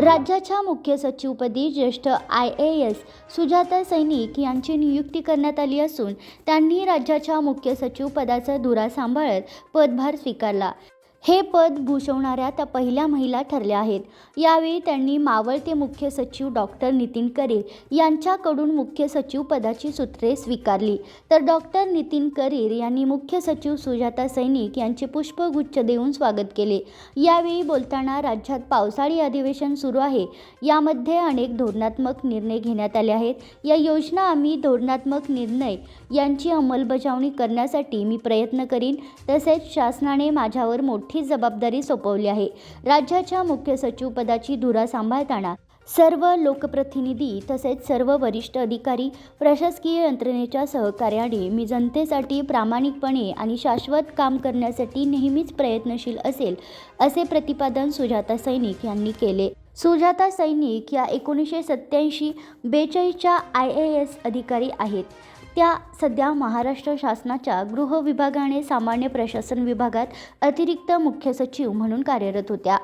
राज्याच्या मुख्य सचिवपदी ज्येष्ठ आय ए एस सुजाता सैनिक यांची नियुक्ती करण्यात आली असून त्यांनी राज्याच्या मुख्य सचिव पदाचा धुरा सांभाळत पदभार स्वीकारला. हे पद भूषवणाऱ्या त्या पहिल्या महिला ठरल्या आहेत. यावेळी त्यांनी मावळते मुख्य सचिव डॉक्टर नितीन करीर यांच्याकडून मुख्य सचिव पदाची सूत्रे स्वीकारली. तर डॉक्टर नितीन करीर यांनी मुख्य सचिव सुजाता सैनिक यांचे पुष्पगुच्छ देऊन स्वागत केले. यावेळी बोलताना राज्यात पावसाळी अधिवेशन सुरू आहे. यामध्ये अनेक धोरणात्मक निर्णय घेण्यात आले आहेत. या योजना आम्ही धोरणात्मक निर्णय यांची अंमलबजावणी करण्यासाठी मी प्रयत्न करीन. तसेच शासनाने माझ्यावर मोठे जबाबदारी सोपवली आहे. राज्याच्या मुख्य सचिवपदाची धुरा सांभाळताना सर्व लोकप्रतिनिधी तसेच सर्व वरिष्ठ अधिकारी प्रशासकीय यंत्रणेच्या सहकार्याने मी जनतेसाठी प्रामाणिकपणे आणि शाश्वत काम करण्यासाठी नेहमीच प्रयत्नशील असेल असे प्रतिपादन सुजाता सैनिक यांनी केले. सुजाता सैनिक या एकोणीसशे सत्याऐंशी बेचाळीसच्या आय ए एस अधिकारी आहेत. त्या सध्या महाराष्ट्र शासनाच्या गृह विभागाने सामान्य प्रशासन विभागात अतिरिक्त मुख्य सचिव म्हणून कार्यरत होत्या.